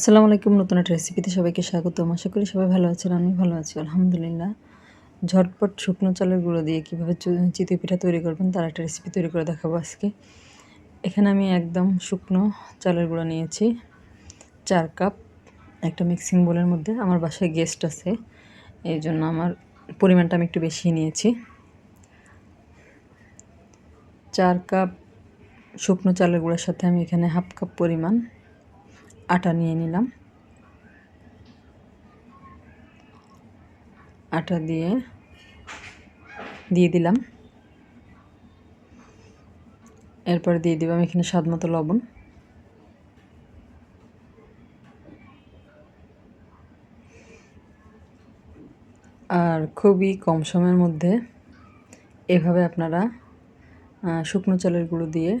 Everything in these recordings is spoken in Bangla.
আসসালামু আলাইকুম, নতুন একটা রেসিপিতে সবাইকে স্বাগতম। আশা করি সবাই ভালো আছেন আমি ভালো আছি, আলহামদুলিল্লাহ। ঝটপট শুকনো চালের গুঁড়ো দিয়ে কীভাবে চিতই পিঠা তৈরি করবেন তার একটা রেসিপি তৈরি করে দেখাবো আজকে। এখানে আমি একদম শুকনো চালের গুঁড়ো নিয়েছি, চার কাপ একটা মিক্সিং বোলের মধ্যে। আমার বাসায় গেস্ট আছে, এই জন্য আমার পরিমাণটা আমি একটু বেশি নিয়েছি। চার কাপ শুকনো চালের গুঁড়োর সাথে আমি এখানে হাফ কাপ পরিমাণ আটা নিয়ে নিলাম। আটা দিয়ে দিয়ে দিলাম। এরপর দিয়ে দিলাম এখানে স্বাদ মতো লবণ। আর খুবই কম সময়ের মধ্যে এভাবে আপনারা শুকনো চালের গুঁড়ো দিয়ে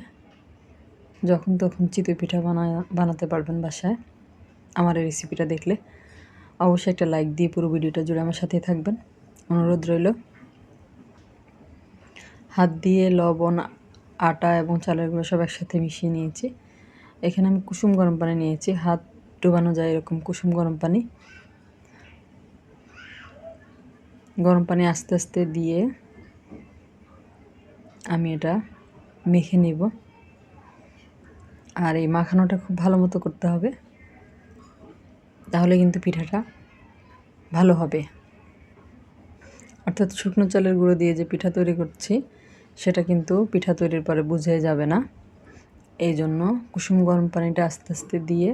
যখন তখন চিতই পিঠা বানায়, বানাতে পারবেন বাসায়। আমার এই রেসিপিটা দেখলে অবশ্যই একটা লাইক দিয়ে পুরো ভিডিওটা জুড়ে আমার সাথে থাকবেন। অনুরোধ রইল। হাত দিয়ে লবণ, আটা এবং চালের গুঁড়ো সব একসাথে মিশিয়ে নিয়েছি। এখানে আমি কুসুম গরম পানি নিয়েছি। হাত ডুবানো যায় এরকম কুসুম গরম পানি। গরম পানি আস্তে আস্তে দিয়ে আমি এটা মেখে নিব। আর এই মাখানোটা খুব ভালো মতো করতে হবে। তাহলে কিন্তু পিঠাটা ভালো হবে। অর্থাৎ শুকনো চালের গুঁড়ো দিয়ে যে পিঠা তৈরি করছি, সেটা কিন্তু পিঠা তৈরির পরে বুঝে যাবে না। এই জন্য কুসুম গরম পানিটা আস্তে আস্তে দিয়ে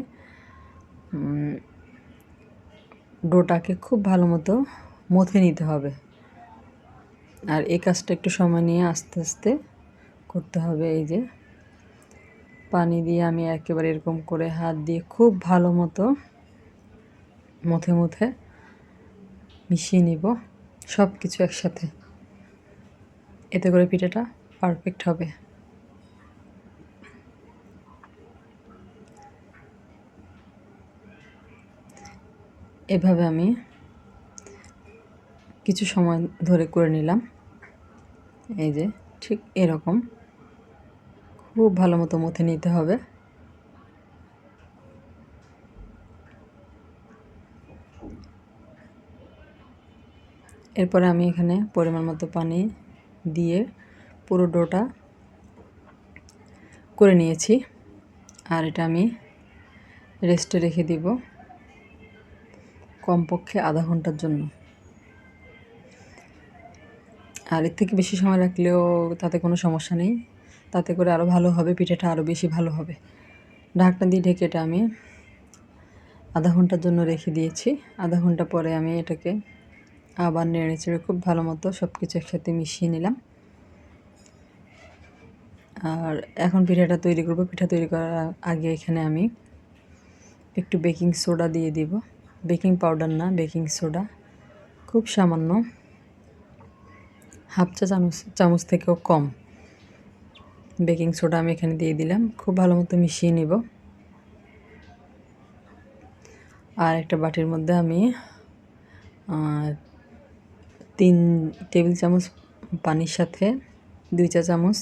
ডোটাকে খুব ভালো মতো মথে নিতে হবে। আর এই কাজটা একটু সময় নিয়ে আস্তে আস্তে করতে হবে এই যে পানি দিয়ে আমি একেবারে এরকম করে হাত দিয়ে খুব ভালো মতো মুথে মুথে মিশিয়ে নিব সব কিছু একসাথে। এতে করে পিঠাটা পারফেক্ট হবে। এভাবে আমি কিছু সময় ধরে করে নিলাম। এই যে ঠিক এরকম। খুব ভালো মতো মুথে নিতে হবে। এরপরে আমি এখানে পরিমাণ মতো পানি দিয়ে পুরো ডোটা করে নিয়েছি। আর এটা আমি রেস্টে রেখে দিব কমপক্ষে আধা ঘণ্টার জন্য। আর এর থেকে বেশি সময় রাখলেও তাতে কোনো সমস্যা নেই। তাতে করে আরও ভালো হবে, পিঠাটা আরও বেশি ভালো হবে। ঢাকনা দিয়ে ঢেকে এটা আমি আধা ঘণ্টার জন্য রেখে দিয়েছি। আধা ঘণ্টা পরে আমি এটাকে আবার নেড়ে চেড়ে খুব ভালো মতো সব কিছু একসাথে মিশিয়ে নিলাম। আর এখন পিঠাটা তৈরি করব। পিঠা তৈরি করার আগে এখানে আমি একটু বেকিং সোডা দিয়ে দিব। বেকিং পাউডার না, বেকিং সোডা। খুব সামান্য। হাফ চা চামচ চামচ থেকেও কম। বেকিং সোডা আমি এখানে দিয়ে দিলাম। খুব ভালো মতো মিশিয়ে নিব। আর একটা বাটির মধ্যে আমি তিন টেবিল চামচ পানির সাথে দুই চা চামচ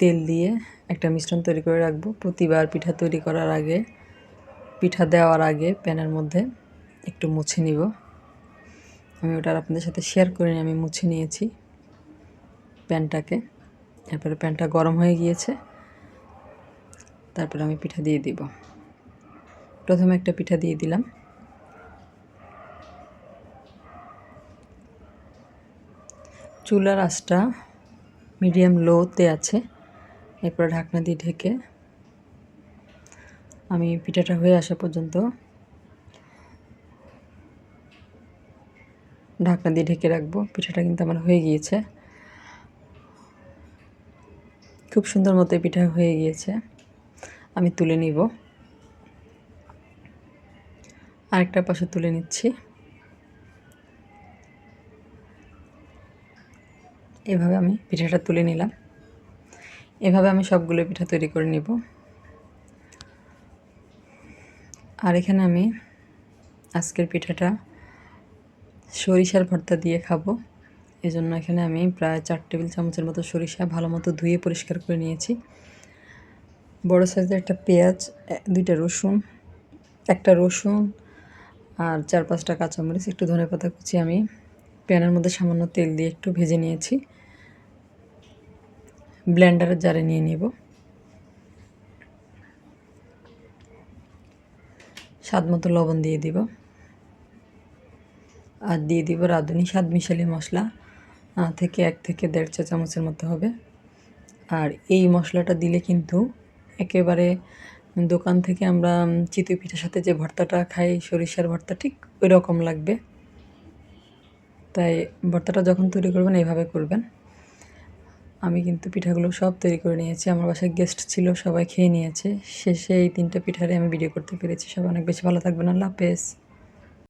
তেল দিয়ে একটা মিশ্রণ তৈরি করে রাখব। প্রতিবার পিঠা তৈরি করার আগে, পিঠা দেওয়ার আগে প্যানের মধ্যে একটু মুছে নিব। আমি ওটা আপনাদের সাথে শেয়ার করে আমি মুছে নিয়েছি প্যানটাকে। এরপরে প্যানটা গরম হয়ে গিয়েছে। তারপরে আমি পিঠা দিয়ে দিব। প্রথমে একটা পিঠা দিয়ে দিলাম। চুলার আঁচটা মিডিয়াম লোতে আছে। এরপরে ঢাকনা দিয়ে ঢেকে আমি পিঠাটা হয়ে আসা পর্যন্ত ঢাকনা দিয়ে ঢেকে রাখব। পিঠাটা কিন্তু আমার হয়ে গিয়েছে। খুব সুন্দর মতো পিঠা হয়ে গিয়েছে। আমি তুলে নিব। আরেকটা পাশে তুলে নিচ্ছি। এভাবে আমি পিঠাটা তুলে নিলাম। এভাবে আমি সবগুলো পিঠা তৈরি করে নিব। আর এখানে আমি আজকের পিঠাটা সরিষার ভর্তা দিয়ে খাব। এই জন্য এখানে আমি প্রায় চার টেবিল চামচের মতো সরিষা ভালো মতো ধুয়ে পরিষ্কার করে নিয়েছি। বড় সাইজের একটা পেঁয়াজ দুইটা রসুন, একটা রসুন আর চার পাঁচটা কাঁচামরিচ, একটু ধনে পাতা কুচি আমি প্যানের মধ্যে সামান্য তেল দিয়ে একটু ভেজে নিয়েছি। ব্লেন্ডারের জারে নিয়ে নিব। স্বাদ মতো লবণ দিয়ে দিব। আর দিয়ে দিব রাঁধুনি স্বাদ মিশালি মশলা। থেকে এক থেকে দেড় চা চামচের মতো হবে। আর এই মশলাটা দিলে কিন্তু একেবারে দোকান থেকে আমরা চিতই পিঠার সাথে যে ভর্তাটা খাই, সরিষার ভর্তা, ঠিক ওই রকম লাগবে। তাই ভর্তাটা যখন তৈরি করবেন এইভাবে করবেন। আমি কিন্তু পিঠাগুলো সব তৈরি করে নিয়েছি। আমার বাসায় গেস্ট ছিল, সবাই খেয়ে নিয়েছে। শেষে এই তিনটা পিঠারে আমি ভিডিও করতে পেরেছি। সবাই অনেক বেশি ভালো থাকবেন। আল্লাহ হাফেজ।